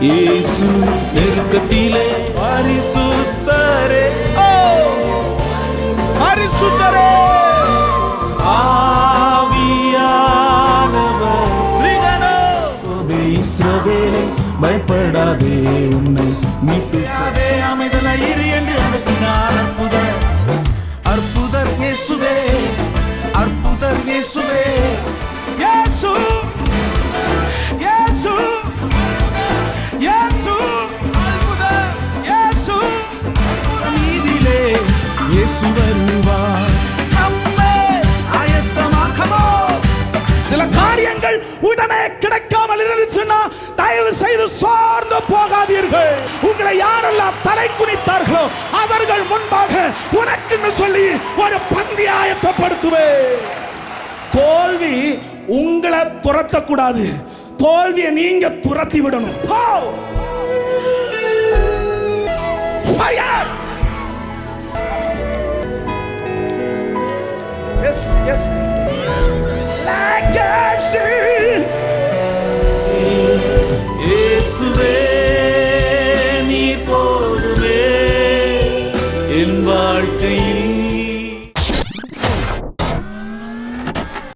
இயேசு நெருக்கத்திலே பரிசுத்தரே. ஓ! பரிசுத்தரே! ஆவியானவர். இஸ்ரவேலே பயப்படாதே உன்னை மீட்பே அமைதல இரு என்று அனுப்பினார் அற்புதர் அற்புதர் இயேசுவே அற்புதர் இயேசுவே. இயேசு இயேசு! காரியங்கள் உடனே கிடைக்காமல் இருந்துச்சுன்னா தயவு செய்து சோர்ந்து போகாதீர்கள் உங்களை யாரெல்லாம் தலை குனித்தார்களோ அவர்கள் முன்பாக உனக்குன்னு சொல்லி ஒரு பந்தி ஆயத்தப்படுத்துவேன் தோல்வி உங்களை துரத்தக்கூடாது தோல்வியை நீங்க துரத்தி விடணும் போ! Fire! Yes, yes.